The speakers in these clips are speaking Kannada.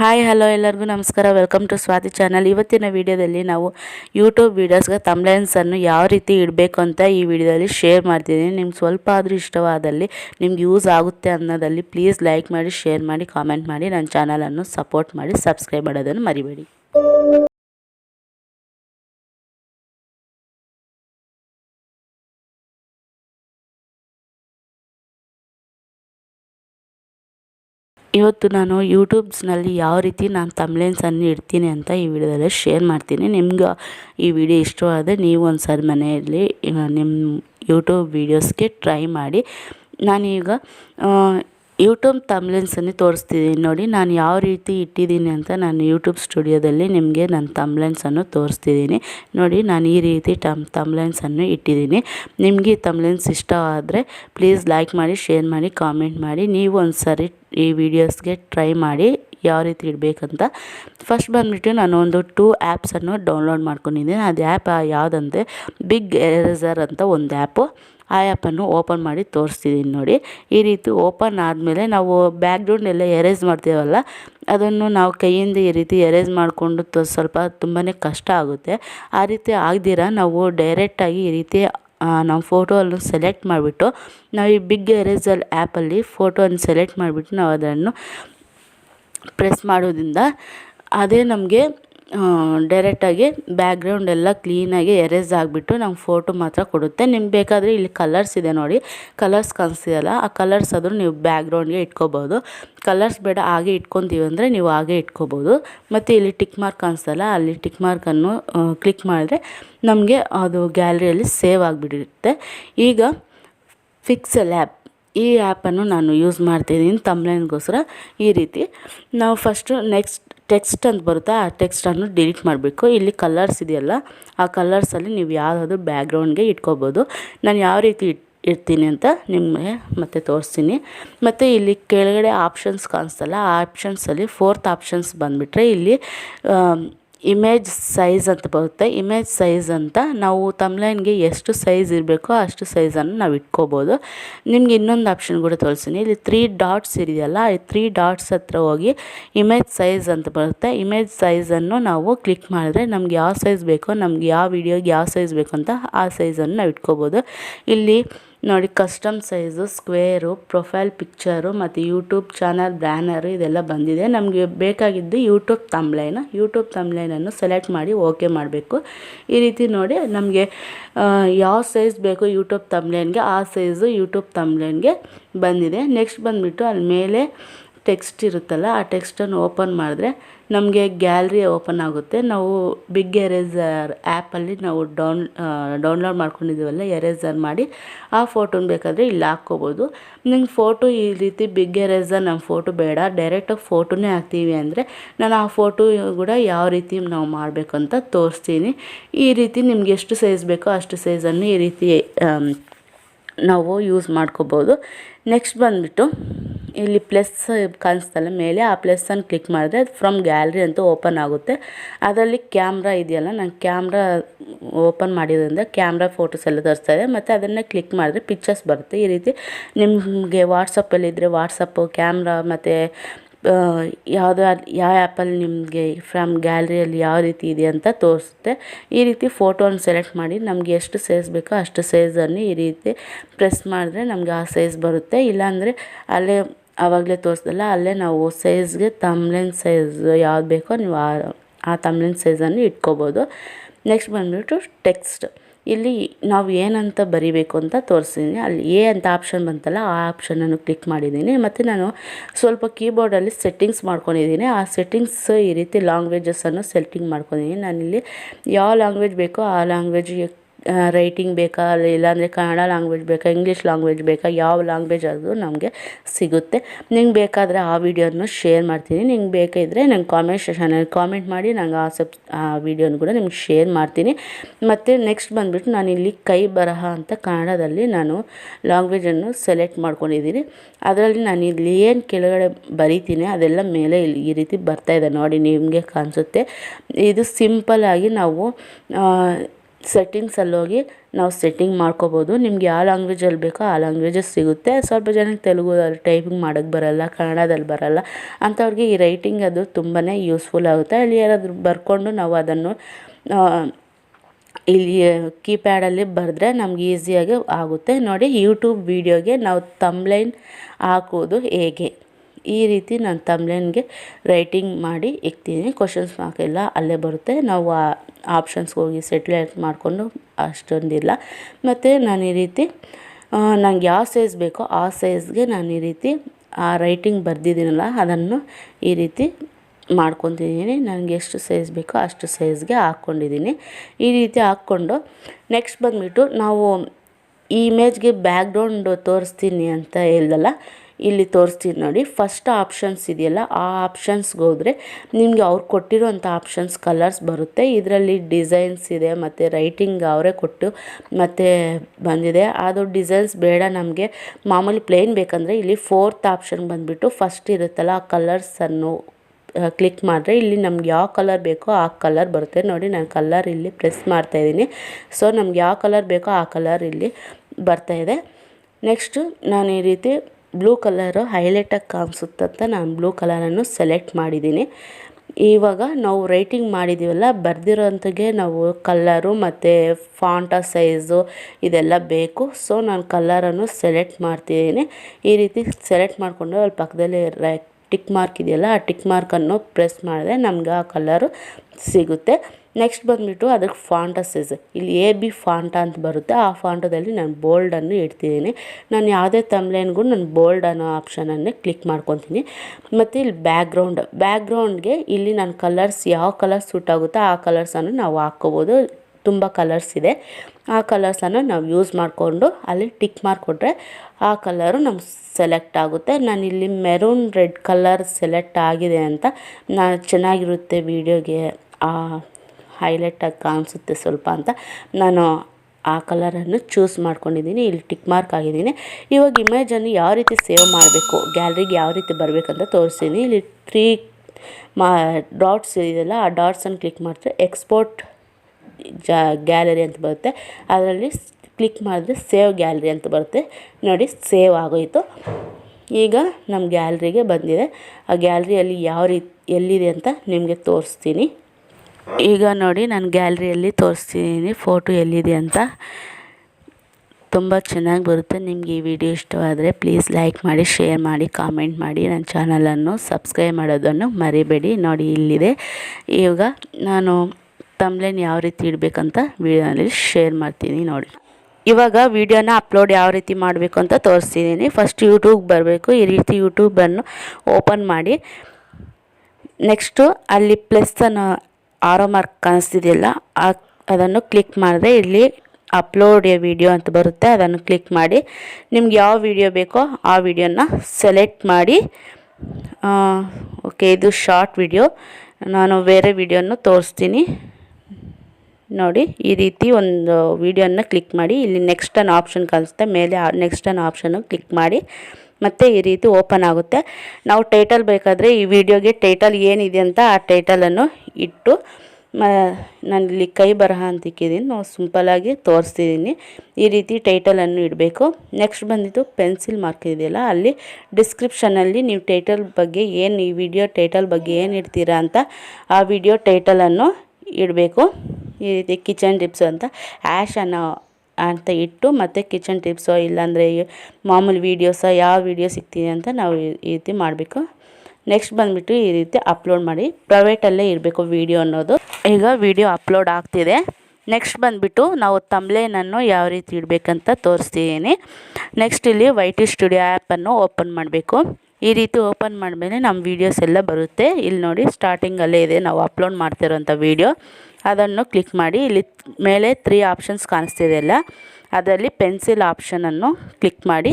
ಹಾಯ್, ಹಲೋ ಎಲ್ಲರಿಗೂ ನಮಸ್ಕಾರ. ವೆಲ್ಕಮ್ ಟು ಸ್ವಾತಿ ಚಾನಲ್ ಇವತ್ತಿನ ವಿಡಿಯೋದಲ್ಲಿ ನಾವು ಯೂಟ್ಯೂಬ್ ವೀಡಿಯೋಸ್ಗೆ ತಮ್ಲೈನ್ಸನ್ನು ಯಾವ ರೀತಿ ಇಡಬೇಕು ಅಂತ ಈ ವಿಡಿಯೋದಲ್ಲಿ ಶೇರ್ ಮಾಡ್ತಿದ್ದೀನಿ. ನಿಮ್ಗೆ ಸ್ವಲ್ಪ ಆದರೂ ಇಷ್ಟವಾದಲ್ಲಿ, ನಿಮ್ಗೆ ಯೂಸ್ ಆಗುತ್ತೆ ಅನ್ನೋದಲ್ಲಿ ಪ್ಲೀಸ್ ಲೈಕ್ ಮಾಡಿ ಶೇರ್ ಮಾಡಿ ಕಾಮೆಂಟ್ ಮಾಡಿ, ನನ್ನ ಚಾನಲನ್ನು ಸಪೋರ್ಟ್ ಮಾಡಿ ಸಬ್ಸ್ಕ್ರೈಬ್ ಮಾಡೋದನ್ನು ಮರಿಬೇಡಿ. ಇವತ್ತು ನಾನು ಯೂಟ್ಯೂಬ್ಸ್ನಲ್ಲಿ ಯಾವ ರೀತಿ ನಾನು ತಮ್ಲೇನ್ಸನ್ನು ಇಡ್ತೀನಿ ಅಂತ ಈ ವಿಡಿಯೋದಲ್ಲಿ ಶೇರ್ ಮಾಡ್ತೀನಿ. ನಿಮ್ಗೆ ಈ ವಿಡಿಯೋ ಇಷ್ಟವಾದರೆ ನೀವು ಒಂದು ಸಾರಿ ಮನೆಯಲ್ಲಿ ನಿಮ್ಮ ಯೂಟ್ಯೂಬ್ ವೀಡಿಯೋಸ್ಗೆ ಟ್ರೈ ಮಾಡಿ. ನಾನೀಗ ಯೂಟ್ಯೂಬ್ ತಮ್ಲೆನ್ಸನ್ನೇ ತೋರಿಸ್ತಿದ್ದೀನಿ ನೋಡಿ, ನಾನು ಯಾವ ರೀತಿ ಇಟ್ಟಿದ್ದೀನಿ ಅಂತ ನಾನು ಯೂಟ್ಯೂಬ್ ಸ್ಟುಡಿಯೋದಲ್ಲಿ ನಿಮಗೆ ನನ್ನ ತಮ್ಲೆನ್ಸನ್ನು ತೋರಿಸ್ತಿದ್ದೀನಿ. ನೋಡಿ, ನಾನು ಈ ರೀತಿ ಟಮ್ ತಮ್ಲೆನ್ಸನ್ನು ಇಟ್ಟಿದ್ದೀನಿ. ನಿಮಗೆ ಈ ತಮ್ಲೆನ್ಸ್ ಇಷ್ಟವಾದರೆ ಪ್ಲೀಸ್ ಲೈಕ್ ಮಾಡಿ, ಶೇರ್ ಮಾಡಿ, ಕಾಮೆಂಟ್ ಮಾಡಿ. ನೀವು ಒಂದು ಈ ವಿಡಿಯೋಸ್ಗೆ ಟ್ರೈ ಮಾಡಿ ಯಾವ ರೀತಿ ಇಡಬೇಕಂತ. ಫಸ್ಟ್ ಬಂದುಬಿಟ್ಟು ನಾನು ಒಂದು ಟೂ ಆ್ಯಪ್ಸನ್ನು ಡೌನ್ಲೋಡ್ ಮಾಡ್ಕೊಂಡಿದ್ದೀನಿ. ಅದು ಆ್ಯಪ್ ಯಾವುದಂದರೆ ಬಿಗ್ ಎರೇಸರ್ ಅಂತ ಒಂದು ಆ್ಯಪು. ಆ ಆ್ಯಪನ್ನು ಓಪನ್ ಮಾಡಿ ತೋರಿಸ್ತಿದ್ದೀನಿ ನೋಡಿ. ಈ ರೀತಿ ಓಪನ್ ಆದಮೇಲೆ ನಾವು ಬ್ಯಾಕ್ಗ್ರೌಂಡ್ ಎಲ್ಲ ಎರೇಸ್ ಮಾಡ್ತೀವಲ್ಲ, ಅದನ್ನು ನಾವು ಕೈಯಿಂದ ಈ ರೀತಿ ಎರೇಸ್ ಮಾಡಿಕೊಂಡು ತೋ, ಸ್ವಲ್ಪ ತುಂಬಾ ಕಷ್ಟ ಆಗುತ್ತೆ. ಆ ರೀತಿ ಆಗದಿರ ನಾವು ಡೈರೆಕ್ಟಾಗಿ ಈ ರೀತಿ ನಾವು ಫೋಟೋವನ್ನು ಸೆಲೆಕ್ಟ್ ಮಾಡಿಬಿಟ್ಟು, ನಾವು ಈ ಬಿಗ್ ಎರೇಸಲ್ ಆ್ಯಪಲ್ಲಿ ಫೋಟೋವನ್ನು ಸೆಲೆಕ್ಟ್ ಮಾಡಿಬಿಟ್ಟು ನಾವು ಅದನ್ನು ಪ್ರೆಸ್ ಮಾಡೋದ್ರಿಂದ, ಅದೇ ನಮಗೆ ಡೈರೆಕ್ಟಾಗಿ ಬ್ಯಾಗ್ರೌಂಡ್ ಎಲ್ಲ ಕ್ಲೀನಾಗಿ ಎರೇಸ್ ಆಗಿಬಿಟ್ಟು ನಂಗೆ ಫೋಟೋ ಮಾತ್ರ ಕೊಡುತ್ತೆ. ನಿಮ್ಗೆ ಬೇಕಾದರೆ ಇಲ್ಲಿ ಕಲರ್ಸ್ ಇದೆ ನೋಡಿ. ಕಲರ್ಸ್ ಕಾಣಿಸ್ತಿದೆಯಲ್ಲ ಆ ಕಲರ್ಸ್ ಆದರೂ ನೀವು ಬ್ಯಾಗ್ರೌಂಡ್ಗೆ ಇಟ್ಕೋಬೋದು. ಕಲರ್ಸ್ ಬೇಡ, ಹಾಗೆ ಇಟ್ಕೊತೀವಿ ಅಂದರೆ ನೀವು ಹಾಗೆ ಇಟ್ಕೋಬೋದು. ಮತ್ತು ಇಲ್ಲಿ ಟಿಕ್ ಮಾರ್ಕ್ ಕಾಣಿಸ್ತಲ್ಲ ಅಲ್ಲಿ ಟಿಕ್ ಮಾರ್ಕನ್ನು ಕ್ಲಿಕ್ ಮಾಡಿದ್ರೆ ನಮಗೆ ಅದು ಗ್ಯಾಲರಿಯಲ್ಲಿ ಸೇವ್ ಆಗಿಬಿಟ್ಟಿರುತ್ತೆ ಈಗ ಫಿಕ್ಸಲ್ ಆ್ಯಪ್ ಈ ಆ್ಯಪನ್ನು ನಾನು ಯೂಸ್ ಮಾಡ್ತಿದ್ದೀನಿ ತಮ್ಲೈನ್ಗೋಸ್ಕರ ಈ ರೀತಿ. ನಾವು ಫಸ್ಟು ನೆಕ್ಸ್ಟ್ ಟೆಕ್ಸ್ಟ್ ಅಂತ ಬರುತ್ತಾ, ಆ ಟೆಕ್ಸ್ಟನ್ನು ಡಿಲೀಟ್ ಮಾಡಬೇಕು. ಇಲ್ಲಿ ಕಲರ್ಸ್ ಇದೆಯಲ್ಲ, ಆ ಕಲರ್ಸಲ್ಲಿ ನೀವು ಯಾವುದಾದ್ರೂ ಬ್ಯಾಕ್ಗ್ರೌಂಡ್ಗೆ ಇಟ್ಕೋಬೋದು. ನಾನು ಯಾವ ರೀತಿ ಇಟ್ ಇರ್ತೀನಿ ಅಂತ ನಿಮಗೆ ಮತ್ತೆ ತೋರಿಸ್ತೀನಿ. ಮತ್ತು ಇಲ್ಲಿ ಕೆಳಗಡೆ ಆಪ್ಷನ್ಸ್ ಕಾಣಿಸ್ತಲ್ಲ, ಆ ಆಪ್ಷನ್ಸಲ್ಲಿ ಫೋರ್ತ್ ಆಪ್ಷನ್ಸ್ ಬಂದುಬಿಟ್ರೆ ಇಲ್ಲಿ ಇಮೇಜ್ ಸೈಜ್ ಅಂತ ಬರುತ್ತೆ. ಇಮೇಜ್ ಸೈಜ್ ಅಂತ ನಾವು ತಮ್ಲೈನ್ಗೆ ಎಷ್ಟು ಸೈಜ್ ಇರಬೇಕೋ ಅಷ್ಟು ಸೈಜನ್ನು ನಾವು ಇಟ್ಕೋಬೋದು. ನಿಮ್ಗೆ ಇನ್ನೊಂದು ಆಪ್ಷನ್ ಕೂಡ ತೋರಿಸ್ತೀನಿ. ಇಲ್ಲಿ ತ್ರೀ ಡಾಟ್ಸ್ ಇದೆಯಲ್ಲ ಈ ತ್ರೀ ಡಾಟ್ಸ್ ಹತ್ರ ಹೋಗಿ ಇಮೇಜ್ ಸೈಜ್ ಅಂತ ಬರುತ್ತೆ. ಇಮೇಜ್ ಸೈಜನ್ನು ನಾವು ಕ್ಲಿಕ್ ಮಾಡಿದ್ರೆ ನಮ್ಗೆ ಯಾವ ಸೈಜ್ ಬೇಕೋ, ನಮ್ಗೆ ಯಾವ ವಿಡಿಯೋಗೆ ಯಾವ ಸೈಜ್ ಬೇಕು ಅಂತ ಆ ಸೈಜನ್ನು ನಾವು ಇಟ್ಕೋಬೋದು. ಇಲ್ಲಿ ನೋಡಿ custom size square profile picture ಮತ್ತು ಯೂಟ್ಯೂಬ್ ಚಾನಲ್ ಬ್ಯಾನರು ಇದೆಲ್ಲ ಬಂದಿದೆ. ನಮಗೆ ಬೇಕಾಗಿದ್ದು ಯೂಟ್ಯೂಬ್ ತಮ್ಲೈನ್ ಯೂಟ್ಯೂಬ್ ತಮ್ಲೈನನ್ನು ಸೆಲೆಕ್ಟ್ ಮಾಡಿ ಓಕೆ ಮಾಡಬೇಕು. ಈ ರೀತಿ ನೋಡಿ, ನಮಗೆ ಯಾವ ಸೈಜ್ ಬೇಕು ಯೂಟ್ಯೂಬ್ ತಮ್ಲೈನ್ಗೆ ಆ ಸೈಜು ಯೂಟ್ಯೂಬ್ ತಮ್ಲೈನ್ಗೆ ಬಂದಿದೆ. ನೆಕ್ಸ್ಟ್ ಬಂದುಬಿಟ್ಟು ಅಲ್ಲಿ ಮೇಲೆ ಟೆಕ್ಸ್ಟ್ ಇರುತ್ತಲ್ಲ, ಆ ಟೆಕ್ಸ್ಟನ್ನು ಓಪನ್ ಮಾಡಿದ್ರೆ ನಮಗೆ ಗ್ಯಾಲ್ರಿ ಓಪನ್ ಆಗುತ್ತೆ. ನಾವು ಬಿಗ್ ಎರೇಸರ್ ಆ್ಯಪಲ್ಲಿ ನಾವು ಡೌನ್ ಡೌನ್ಲೋಡ್ ಮಾಡ್ಕೊಂಡಿದ್ದೀವಲ್ಲ ಎರೇಸರ್ ಮಾಡಿ ಆ ಫೋಟೋನ ಬೇಕಾದರೆ ಇಲ್ಲಿ ಹಾಕ್ಕೋಬೋದು. ನಿಂಗೆ ಫೋಟೋ ಈ ರೀತಿ ಬಿಗ್ ಎರೇಸರ್ ನಮ್ಮ ಫೋಟೋ ಬೇಡ. ಡೈರೆಕ್ಟಾಗಿ ಫೋಟೋನೇ ಹಾಕ್ತೀವಿ ಅಂದರೆ ನಾನು ಆ ಫೋಟೋ ಕೂಡ ಯಾವ ರೀತಿ ನಾವು ಮಾಡಬೇಕು ಅಂತ ತೋರಿಸ್ತೀನಿ. ಈ ರೀತಿ ನಿಮ್ಗೆ ಎಷ್ಟು ಸೈಜ್ ಬೇಕೋ ಅಷ್ಟು ಸೈಜನ್ನು ಈ ರೀತಿ ನಾವು ಯೂಸ್ ಮಾಡ್ಕೋಬೋದು. ನೆಕ್ಸ್ಟ್ ಬಂದುಬಿಟ್ಟು ಇಲ್ಲಿ ಪ್ಲಸ್ ಕಾಣಿಸ್ತಲ್ಲ, ಮೇಲೆ ಆ ಪ್ಲಸ್ಸನ್ನು ಕ್ಲಿಕ್ ಮಾಡಿದ್ರೆ ಅದು ಫ್ರಮ್ ಗ್ಯಾಲ್ರಿ ಅಂತ ಓಪನ್ ಆಗುತ್ತೆ. ಅದರಲ್ಲಿ ಕ್ಯಾಮ್ರಾ ಇದೆಯಲ್ಲ, ನಾನು ಕ್ಯಾಮ್ರಾ ಓಪನ್ ಮಾಡಿದ್ರಿಂದ ಕ್ಯಾಮ್ರಾ ಫೋಟೋಸ್ ಎಲ್ಲ ತರಿಸ್ತಾ ಇದೆ. ಮತ್ತು ಅದನ್ನೇ ಕ್ಲಿಕ್ ಮಾಡಿದ್ರೆ ಪಿಕ್ಚರ್ಸ್ ಬರುತ್ತೆ. ಈ ರೀತಿ ನಿಮಗೆ ವಾಟ್ಸಪ್ಪಲ್ಲಿದ್ದರೆ ವಾಟ್ಸಪ್ಪು ಕ್ಯಾಮ್ರಾ ಮತ್ತು ಯಾವುದೋ ಯಾವ ಆ್ಯಪಲ್ಲಿ ನಿಮಗೆ ಫ್ರಮ್ ಗ್ಯಾಲ್ರಿಯಲ್ಲಿ ಯಾವ ರೀತಿ ಇದೆ ಅಂತ ತೋರಿಸುತ್ತೆ. ಈ ರೀತಿ ಫೋಟೋನ ಸೆಲೆಕ್ಟ್ ಮಾಡಿ ನಮಗೆ ಎಷ್ಟು ಸೈಜ್ ಬೇಕೋ ಅಷ್ಟು ಸೈಜನ್ನು ಈ ರೀತಿ ಪ್ರೆಸ್ ಮಾಡಿದ್ರೆ ನಮಗೆ ಆ ಸೈಜ್ ಬರುತ್ತೆ. ಇಲ್ಲಾಂದರೆ ಅಲ್ಲೇ ಆವಾಗಲೇ ತೋರಿಸ್ದಲ್ಲ ಅಲ್ಲೇ ನಾವು ಸೈಜ್ಗೆ ತಮ್ಲೆನ್ ಸೈಜ್ ಯಾವ್ದು ಬೇಕೋ ನೀವು ಆ ಆ ತಮ್ಲೆನ್ ಸೈಜನ್ನು ಇಟ್ಕೋಬೋದು. ನೆಕ್ಸ್ಟ್ ಬಂದುಬಿಟ್ಟು ಟೆಕ್ಸ್ಟ್ ಇಲ್ಲಿ ನಾವು ಏನಂತ ಬರಿಬೇಕು ಅಂತ ತೋರಿಸಿದ್ದೀನಿ ಅಲ್ಲಿ ಎ ಅಂತ ಆಪ್ಷನ್ ಬಂತಲ್ಲ, ಆ ಆಪ್ಷನನ್ನು ಕ್ಲಿಕ್ ಮಾಡಿದ್ದೀನಿ ಮತ್ತು ನಾನು ಸ್ವಲ್ಪ ಕೀಬೋರ್ಡಲ್ಲಿ ಸೆಟ್ಟಿಂಗ್ಸ್ ಮಾಡ್ಕೊಂಡಿದ್ದೀನಿ ಆ ಸೆಟ್ಟಿಂಗ್ಸ್ ಈ ರೀತಿ ಲ್ಯಾಂಗ್ವೇಜಸನ್ನು ಸೆಟ್ಟಿಂಗ್ ಮಾಡ್ಕೊಂಡಿದ್ದೀನಿ ನಾನಿಲ್ಲಿ ಯಾವ ಲ್ಯಾಂಗ್ವೇಜ್ ಬೇಕೋ ಆ ಲ್ಯಾಂಗ್ವೇಜಿಗೆ ರೈಟಿಂಗ್ ಬೇಕಾ ಇಲ್ಲಾಂದರೆ ಕನ್ನಡ ಲ್ಯಾಂಗ್ವೇಜ್ ಬೇಕಾ ಇಂಗ್ಲೀಷ್ ಲ್ಯಾಂಗ್ವೇಜ್ ಬೇಕಾ, ಯಾವ ಲ್ಯಾಂಗ್ವೇಜ್ ಆದರೂ ನಮಗೆ ಸಿಗುತ್ತೆ. ನಿಂಗೆ ಬೇಕಾದರೆ ಆ ವಿಡಿಯೋನು ಶೇರ್ ಮಾಡ್ತೀನಿ. ನಿಂಗೆ ಬೇಕಿದ್ದರೆ ನಂಗೆ ಕಾಮೆಂಟ್ ಸೆಷನಲ್ಲಿ ಕಾಮೆಂಟ್ ಮಾಡಿ, ನಂಗೆ ಆ ಸಬ್ ಆ ವಿಡಿಯೋನ ಕೂಡ ನಿಮ್ಗೆ ಶೇರ್ ಮಾಡ್ತೀನಿ. ಮತ್ತು ನೆಕ್ಸ್ಟ್ ಬಂದುಬಿಟ್ಟು ನಾನಿಲ್ಲಿ ಕೈ ಬರಹ ಅಂತ ಕನ್ನಡದಲ್ಲಿ ನಾನು ಲ್ಯಾಂಗ್ವೇಜನ್ನು ಸೆಲೆಕ್ಟ್ ಮಾಡ್ಕೊಂಡಿದ್ದೀನಿ ಅದರಲ್ಲಿ ನಾನು ಇಲ್ಲಿ ಏನು ಕೆಳಗಡೆ ಬರಿತೀನಿ, ಅದೆಲ್ಲ ಮೇಲೆ ಇಲ್ಲಿ ಈ ರೀತಿ ಬರ್ತಾಯಿದೆ ನೋಡಿ ನಿಮಗೆ ಕಾಣಿಸುತ್ತೆ. ಇದು ಸಿಂಪಲ್ಲಾಗಿ ನಾವು ಸೆಟ್ಟಿಂಗ್ಸಲ್ಲಿ ಹೋಗಿ ನಾವು ಸೆಟ್ಟಿಂಗ್ ಮಾಡ್ಕೋಬೋದು. ನಿಮ್ಗೆ ಯಾವ ಲ್ಯಾಂಗ್ವೇಜಲ್ಲಿ ಬೇಕೋ ಆ ಲ್ಯಾಂಗ್ವೇಜಸ್ ಸಿಗುತ್ತೆ. ಸ್ವಲ್ಪ ಜನಕ್ಕೆ ತೆಲುಗುದಲ್ಲಿ ಟೈಪಿಂಗ್ ಮಾಡೋಕ್ಕೆ ಬರಲ್ಲ, ಕನ್ನಡದಲ್ಲಿ ಬರಲ್ಲ. ಅಂಥವ್ರಿಗೆ ಈ ರೈಟಿಂಗ್ ಅದು ತುಂಬಾ ಯೂಸ್ಫುಲ್ ಆಗುತ್ತೆ. ಅಲ್ಲಿ ಯಾರಾದರೂ ಬರ್ಕೊಂಡು ನಾವು ಅದನ್ನು ಇಲ್ಲಿ ಕೀಪ್ಯಾಡಲ್ಲಿ ಬರೆದ್ರೆ ನಮ್ಗೆ ಈಸಿಯಾಗಿ ಆಗುತ್ತೆ. ನೋಡಿ ಯೂಟ್ಯೂಬ್ ವೀಡಿಯೋಗೆ ನಾವು ತಮ್ಲೈನ್ ಹಾಕೋದು ಹೇಗೆ? ಈ ರೀತಿ ನಾನು ತಮ್ಲೆನ್ಗೆ ರೈಟಿಂಗ್ ಮಾಡಿ ಇಕ್ತೀನಿ. ಕ್ವಶನ್ಸ್ ಮಾರ್ಕ್ ಎಲ್ಲ ಅಲ್ಲೇ ಬರುತ್ತೆ. ನಾವು ಆಪ್ಷನ್ಸ್ಗೆ ಹೋಗಿ ಸೆಟ್ಲೈಟ್ ಮಾಡಿಕೊಂಡು ಅಷ್ಟೊಂದಿಲ್ಲ. ಮತ್ತು ನಾನು ಈ ರೀತಿ ನಂಗೆ ಯಾವ ಸೈಜ್ ಬೇಕೋ ಆ ಸೈಜ್ಗೆ ನಾನು ಈ ರೀತಿ, ಆ ರೈಟಿಂಗ್ ಬರೆದಿದ್ದೀನಲ್ಲ ಅದನ್ನು ಈ ರೀತಿ ಮಾಡ್ಕೊತಿದ್ದೀನಿ. ನನಗೆ ಎಷ್ಟು ಸೈಜ್ ಬೇಕೋ ಅಷ್ಟು ಸೈಜ್ಗೆ ಹಾಕ್ಕೊಂಡಿದ್ದೀನಿ. ಈ ರೀತಿ ಹಾಕ್ಕೊಂಡು ನೆಕ್ಸ್ಟ್ ಬಂದುಬಿಟ್ಟು ನಾವು ಈ ಇಮೇಜ್ಗೆ ಬ್ಯಾಕ್ಗ್ರೌಂಡ್ ತೋರಿಸ್ತೀನಿ ಅಂತ ಹೇಳ್ದಲ್ಲ ಇಲ್ಲಿ ತೋರಿಸ್ತೀನಿ ನೋಡಿ. ಫಸ್ಟ್ ಆಪ್ಷನ್ಸ್ ಇದೆಯಲ್ಲ, ಆ ಆಪ್ಷನ್ಸ್ಗೆ ಹೋದರೆ ನಿಮಗೆ ಅವ್ರು ಕೊಟ್ಟಿರೋಂಥ ಆಪ್ಷನ್ಸ್ ಕಲರ್ಸ್ ಬರುತ್ತೆ. ಇದರಲ್ಲಿ ಡಿಸೈನ್ಸ್ ಇದೆ, ಮತ್ತು ರೈಟಿಂಗ್ ಅವರೇ ಕೊಟ್ಟು ಮತ್ತು ಬಂದಿದೆ. ಅದು ಡಿಸೈನ್ಸ್ ಬೇಡ ನಮಗೆ. ಮಾಮೂಲಿ ಪ್ಲೇನ್ ಬೇಕಂದರೆ ಇಲ್ಲಿ ಫೋರ್ತ್ ಆಪ್ಷನ್ ಬಂದುಬಿಟ್ಟು ಫಸ್ಟ್ ಇರುತ್ತಲ್ಲ, ಆ ಕಲರ್ಸನ್ನು ಕ್ಲಿಕ್ ಮಾಡಿದ್ರೆ ಇಲ್ಲಿ ನಮ್ಗೆ ಯಾವ ಕಲರ್ ಬೇಕೋ ಆ ಕಲರ್ ಬರುತ್ತೆ. ನೋಡಿ, ನಾನು ಕಲರ್ ಇಲ್ಲಿ ಪ್ರೆಸ್ ಮಾಡ್ತಾಯಿದ್ದೀನಿ ಸೊ ನಮ್ಗೆ ಯಾವ ಕಲರ್ ಬೇಕೋ ಆ ಕಲರ್ ಇಲ್ಲಿ ಬರ್ತಾಯಿದೆ ನೆಕ್ಸ್ಟು ನಾನು ಈ ರೀತಿ ಬ್ಲೂ ಕಲರು ಹೈಲೈಟಾಗಿ ಕಾಣಿಸುತ್ತಂತ ನಾನು ಬ್ಲೂ ಕಲರನ್ನು ಸೆಲೆಕ್ಟ್ ಮಾಡಿದ್ದೀನಿ. ಇವಾಗ ನಾವು ರೈಟಿಂಗ್ ಮಾಡಿದ್ದೀವಲ್ಲ ಬರೆದಿರೋಂಥಗೆ ನಾವು ಕಲ್ಲರು ಮತ್ತು ಫಾಂಟ ಸೈಜು ಇದೆಲ್ಲ ಬೇಕು. ಸೊ, ನಾನು ಕಲ್ಲರನ್ನು ಸೆಲೆಕ್ಟ್ ಮಾಡ್ತಿದ್ದೀನಿ. ಈ ರೀತಿ ಸೆಲೆಕ್ಟ್ ಮಾಡಿಕೊಂಡು ಅಲ್ಲಿ ಪಕ್ಕದಲ್ಲಿ ಟಿಕ್ ಮಾರ್ಕ್ ಇದೆಯಲ್ಲ, ಆ ಟಿಕ್ ಮಾರ್ಕನ್ನು ಪ್ರೆಸ್ ಮಾಡಿದ್ರೆ ನಮ್ಗೆ ಆ ಕಲರು ಸಿಗುತ್ತೆ. ನೆಕ್ಸ್ಟ್ ಬಂದುಬಿಟ್ಟು ಅದಕ್ಕೆ ಫಾಂಟ ಸೈಜ್ ಇಲ್ಲಿ ಎ ಬಿ ಫಾಂಟ ಅಂತ ಬರುತ್ತೆ. ಆ ಫಾಂಟದಲ್ಲಿ ನಾನು ಬೋಲ್ಡನ್ನು ಇಡ್ತಿದ್ದೀನಿ. ನಾನು ಯಾವುದೇ ತಮ್ಲೇನ್ಗೂ ನಾನು ಬೋಲ್ಡ್ ಅನ್ನೋ ಆಪ್ಷನನ್ನೇ ಕ್ಲಿಕ್ ಮಾಡ್ಕೊತೀನಿ. ಮತ್ತು ಇಲ್ಲಿ ಬ್ಯಾಕ್ಗ್ರೌಂಡ್. ಬ್ಯಾಕ್ಗ್ರೌಂಡ್ಗೆ ಇಲ್ಲಿ ನಾನು ಕಲರ್ಸ್ ಯಾವ ಕಲರ್ ಸೂಟ್ ಆಗುತ್ತೋ ಆ ಕಲರ್ಸನ್ನು ನಾವು ಹಾಕ್ಕೋಬೋದು. ತುಂಬ ಕಲರ್ಸ್ ಇದೆ. ಆ ಕಲರ್ಸನ್ನು ನಾವು ಯೂಸ್ ಮಾಡಿಕೊಂಡು ಅಲ್ಲಿ ಟಿಕ್ ಮಾರ್ಕ್ ಕೊಟ್ಟರೆ ಆ ಕಲರು ನಮ್ಗೆ ಸೆಲೆಕ್ಟ್ ಆಗುತ್ತೆ. ನಾನು ಇಲ್ಲಿ ಮೆರೂನ್ ರೆಡ್ ಕಲರ್ ಸೆಲೆಕ್ಟ್ ಆಗಿದೆ ಅಂತ ನಾನು ಚೆನ್ನಾಗಿರುತ್ತೆ ವೀಡಿಯೋಗೆ ಆ ಹೈಲೈಟಾಗಿ ಕಾಣಿಸುತ್ತೆ ಸ್ವಲ್ಪ ಅಂತ ನಾನು ಆ ಕಲರನ್ನು ಚೂಸ್ ಮಾಡ್ಕೊಂಡಿದ್ದೀನಿ. ಇಲ್ಲಿ ಟಿಕ್ ಮಾರ್ಕ್ ಆಗಿದ್ದೀನಿ. ಇವಾಗ ಇಮೇಜನ್ನು ಯಾವ ರೀತಿ ಸೇವ್ ಮಾಡಬೇಕು ಗ್ಯಾಲರಿಗೆ ಯಾವ ರೀತಿ ಬರಬೇಕಂತ ತೋರಿಸ್ತೀನಿ. ಇಲ್ಲಿ ತ್ರೀ ಮಾ ಡಾಟ್ಸ್ ಇದೆಯಲ್ಲ, ಆ ಡಾಟ್ಸನ್ನು ಕ್ಲಿಕ್ ಮಾಡಿದ್ರೆ ಎಕ್ಸ್ಪೋರ್ಟ್ ಜ ಗ್ಯಾಲರಿ ಅಂತ ಬರುತ್ತೆ. ಅದರಲ್ಲಿ ಕ್ಲಿಕ್ ಮಾಡಿದ್ರೆ ಸೇವ್ ಗ್ಯಾಲರಿ ಅಂತ ಬರುತ್ತೆ. ನೋಡಿ ಸೇವ್ ಆಗೋಯಿತು. ಈಗ ನಮ್ಮ ಗ್ಯಾಲರಿಗೆ ಬಂದಿದೆ. ಆ ಗ್ಯಾಲರಿಯಲ್ಲಿ ಯಾವ ರೀತಿ ಎಲ್ಲಿದೆ ಅಂತ ನಿಮಗೆ ತೋರಿಸ್ತೀನಿ. ಈಗ ನೋಡಿ ನಾನು ಗ್ಯಾಲರಿಯಲ್ಲಿ ತೋರಿಸ್ತೀನಿ. ಫೋಟೋ ಎಲ್ಲಿದೆ ಅಂತ. ತುಂಬ ಚೆನ್ನಾಗಿ ಬರುತ್ತೆ. ನಿಮಗೆ ಈ ವಿಡಿಯೋ ಇಷ್ಟವಾದರೆ ಪ್ಲೀಸ್ ಲೈಕ್ ಮಾಡಿ, ಶೇರ್ ಮಾಡಿ, ಕಾಮೆಂಟ್ ಮಾಡಿ. ನನ್ನ ಚಾನಲನ್ನು ಸಬ್ಸ್ಕ್ರೈಬ್ ಮಾಡೋದನ್ನು ಮರಿಬೇಡಿ. ನೋಡಿ ಇಲ್ಲಿದೆ. ಈಗ ನಾನು ತಮ್ಲೈನ್ ಯಾವ ರೀತಿ ಇಡಬೇಕಂತ ವಿಡಿಯೋನಲ್ಲಿ ಶೇರ್ ಮಾಡ್ತೀನಿ ನೋಡಿ. ಇವಾಗ ವಿಡಿಯೋನ ಅಪ್ಲೋಡ್ ಯಾವ ರೀತಿ ಮಾಡಬೇಕು ಅಂತ ತೋರಿಸ್ತಿದ್ದೀನಿ. ಫಸ್ಟ್ ಯೂಟ್ಯೂಬ್ ಬರಬೇಕು. ಈ ರೀತಿ ಯೂಟ್ಯೂಬನ್ನು ಓಪನ್ ಮಾಡಿ. ನೆಕ್ಸ್ಟು ಅಲ್ಲಿ ಪ್ಲಸ್ ಅನ್ನೋ ಆರೋ ಮಾರ್ಕ್ ಕಾಣಿಸ್ತಿದೆಯಲ್ಲ ಅದನ್ನು ಕ್ಲಿಕ್ ಮಾಡಿದ್ರೆ ಇಲ್ಲಿ ಅಪ್ಲೋಡ್ ಎ ವಿಡಿಯೋ ಅಂತ ಬರುತ್ತೆ. ಅದನ್ನು ಕ್ಲಿಕ್ ಮಾಡಿ. ನಿಮ್ಗೆ ಯಾವ ವಿಡಿಯೋ ಬೇಕೋ ಆ ವಿಡಿಯೋನ ಸೆಲೆಕ್ಟ್ ಮಾಡಿ. ಓಕೆ, ಇದು ಶಾರ್ಟ್ ವಿಡಿಯೋ. ನಾನು ಬೇರೆ ವಿಡಿಯೋನು ತೋರಿಸ್ತೀನಿ. ನೋಡಿ, ಈ ರೀತಿ ಒಂದು ವಿಡಿಯೋನ ಕ್ಲಿಕ್ ಮಾಡಿ, ಇಲ್ಲಿ ನೆಕ್ಸ್ಟ್ ಅನ್ನ ಆಪ್ಷನ್ ಕಾಣಿಸುತ್ತೆ ಮೇಲೆ ನೆಕ್ಸ್ಟ್ ಅನ್ನ ಆಪ್ಷನ್ನು ಕ್ಲಿಕ್ ಮಾಡಿ, ಮತ್ತು ಈ ರೀತಿ ಓಪನ್ ಆಗುತ್ತೆ. ನಾವು ಟೈಟಲ್ ಬೇಕಾದರೆ ಈ ವಿಡಿಯೋಗೆ ಟೈಟಲ್ ಏನಿದೆ ಅಂತ ಆ ಟೈಟಲನ್ನು ಇಟ್ಟು ನಾನು ಇಲ್ಲಿ ಕೈ ಬರಹ ಅಂತ ಇಕ್ಕಿದ್ದೀನಿ ನಾವು ಸಿಂಪಲಾಗಿ ತೋರಿಸ್ತಿದ್ದೀನಿ ಈ ರೀತಿ ಟೈಟಲನ್ನು ಇಡಬೇಕು. ನೆಕ್ಸ್ಟ್ ಬಂದಿದ್ದು ಪೆನ್ಸಿಲ್ ಮಾರ್ಕ್ ಇದೆಯಲ್ಲ, ಅಲ್ಲಿ ಡಿಸ್ಕ್ರಿಪ್ಷನಲ್ಲಿ ನೀವು ಟೈಟಲ್ ಬಗ್ಗೆ ಏನು, ಈ ವಿಡಿಯೋ ಟೈಟಲ್ ಬಗ್ಗೆ ಏನು ಇಡ್ತೀರಾ ಅಂತ ಆ ವಿಡಿಯೋ ಟೈಟಲನ್ನು ಇಡಬೇಕು. ಈ ರೀತಿ ಕಿಚನ್ ಟಿಪ್ಸು ಅಂತ. ಆ್ಯಶ್ ಅಂತ ಇಟ್ಟು ಮತ್ತು ಕಿಚನ್ ಟಿಪ್ಸೋ ಇಲ್ಲಾಂದರೆ ಮಾಮೂಲಿ ವೀಡಿಯೋಸೋ ಯಾವ ವೀಡಿಯೋ ಸಿಗ್ತೀನಿ ಅಂತ ನಾವು ಈ ರೀತಿ ಮಾಡಬೇಕು. ನೆಕ್ಸ್ಟ್ ಬಂದುಬಿಟ್ಟು ಈ ರೀತಿ ಅಪ್ಲೋಡ್ ಮಾಡಿ. ಪ್ರೈವೇಟಲ್ಲೇ ಇರಬೇಕು ವೀಡಿಯೋ ಅನ್ನೋದು. ಈಗ ವಿಡಿಯೋ ಅಪ್ಲೋಡ್ ಆಗ್ತಿದೆ. ನೆಕ್ಸ್ಟ್ ಬಂದುಬಿಟ್ಟು ನಾವು ತಮ್ಲೇನನ್ನು ಯಾವ ರೀತಿ ಇಡಬೇಕಂತ ತೋರಿಸ್ತಿದ್ದೀನಿ. ನೆಕ್ಸ್ಟ್ ಇಲ್ಲಿ ವೈಟಿ ಸ್ಟುಡಿಯೋ ಆ್ಯಪನ್ನು ಓಪನ್ ಮಾಡಬೇಕು. ಈ ರೀತಿ ಓಪನ್ ಮಾಡಿದ್ಮೇಲೆ ನಮ್ಮ ವೀಡಿಯೋಸ್ ಎಲ್ಲ ಬರುತ್ತೆ. ಇಲ್ಲಿ ನೋಡಿ ಸ್ಟಾರ್ಟಿಂಗಲ್ಲೇ ಇದೆ. ನಾವು ಅಪ್ಲೋಡ್ ಮಾಡ್ತಿರೋಂಥ ವೀಡಿಯೋ. ಅದನ್ನು ಕ್ಲಿಕ್ ಮಾಡಿ, ಇಲ್ಲಿ ಮೇಲೆ ತ್ರೀ ಆಪ್ಷನ್ಸ್ ಕಾಣಿಸ್ತಿದೆಯಲ್ಲ ಅದರಲ್ಲಿ ಪೆನ್ಸಿಲ್ ಆಪ್ಷನನ್ನು ಕ್ಲಿಕ್ ಮಾಡಿ,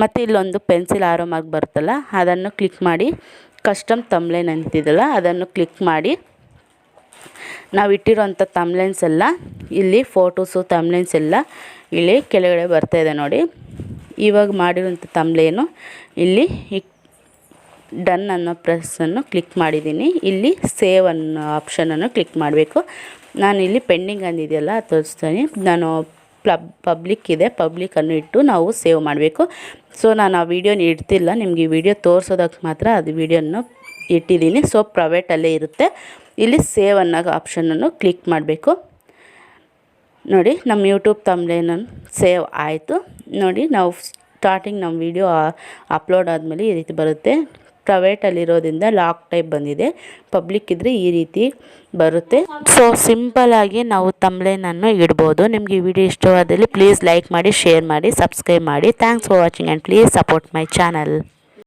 ಮತ್ತು ಇಲ್ಲೊಂದು ಪೆನ್ಸಿಲ್ ಆರೋ ಮಾರ್ಕ್ ಬರುತ್ತಲ್ಲ, ಅದನ್ನು ಕ್ಲಿಕ್ ಮಾಡಿ ಕಸ್ಟಮ್ ತಮ್ಲೈನ್ ಅಂತಿದೆಯಲ್ಲ, ಅದನ್ನು ಕ್ಲಿಕ್ ಮಾಡಿ. ನಾವು ಇಟ್ಟಿರೋಂಥ ತಮ್ಲೈನ್ಸ್ ಎಲ್ಲ, ಇಲ್ಲಿ ಫೋಟೋಸು ತಮ್ಲೈನ್ಸ್ ಎಲ್ಲ ಇಲ್ಲಿ ಕೆಳಗಡೆ ಬರ್ತಾಯಿದೆ ನೋಡಿ. ಇವಾಗ ಮಾಡಿರೋಂಥ ತಮ್ಲೇನು ಇಲ್ಲಿ ಡನ್ ಅನ್ನೋ ಪ್ರೆಸ್ಸನ್ನು ಕ್ಲಿಕ್ ಮಾಡಿದ್ದೀನಿ. ಇಲ್ಲಿ ಸೇವ್ ಅನ್ನೋ ಆಪ್ಷನನ್ನು ಕ್ಲಿಕ್ ಮಾಡಬೇಕು. ನಾನು ಇಲ್ಲಿ ಪೆಂಡಿಂಗ್ ಅಂದಿದೆಯಲ್ಲ ತೋರಿಸ್ತೀನಿ. ನಾನು ಪ್ಲಬ್, ಪಬ್ಲಿಕ್ ಇದೆ ಪಬ್ಲಿಕನ್ನು ಇಟ್ಟು ನಾವು ಸೇವ್ ಮಾಡಬೇಕು. ಸೊ, ನಾನು ಆ ವಿಡಿಯೋನ ಇಡ್ತಿಲ್ಲ, ನಿಮಗೆ ಈ ವಿಡಿಯೋ ತೋರಿಸೋದಕ್ಕೆ ಮಾತ್ರ ಅದು ವಿಡಿಯೋನ ಇಟ್ಟಿದ್ದೀನಿ. ಸೊ, ಪ್ರೈವೇಟಲ್ಲೇ ಇರುತ್ತೆ. ಇಲ್ಲಿ ಸೇವ್ ಅನ್ನೋ ಆಪ್ಷನನ್ನು ಕ್ಲಿಕ್ ಮಾಡಬೇಕು. ನೋಡಿ, ನಮ್ಮ ಯೂಟ್ಯೂಬ್ ತಮ್ಲೇನ ಸೇವ್ ಆಯಿತು. ನೋಡಿ, ನಾವು ಸ್ಟಾರ್ಟಿಂಗ್ ನಮ್ಮ ವಿಡಿಯೋ ಅಪ್ಲೋಡ್ ಆದಮೇಲೆ ಈ ರೀತಿ ಬರುತ್ತೆ. ಪ್ರೈವೇಟಲ್ಲಿರೋದ್ರಿಂದ ಲಾಕ್ ಟೈಪ್ ಬಂದಿದೆ. ಪಬ್ಲಿಕ್ ಇದ್ದರೆ ಈ ರೀತಿ ಬರುತ್ತೆ. ಸೊ ಸಿಂಪಲಾಗಿ ನಾವು ತಂಬ್ಲೈನನ್ನು ಇಡ್ಬೋದು. ನಿಮಗೆ ವಿಡಿಯೋ ಇಷ್ಟವಾದಲ್ಲಿ ಪ್ಲೀಸ್ ಲೈಕ್ ಮಾಡಿ ಶೇರ್ ಮಾಡಿ ಸಬ್ಸ್ಕ್ರೈಬ್ ಮಾಡಿ. Thanks for watching and please support my channel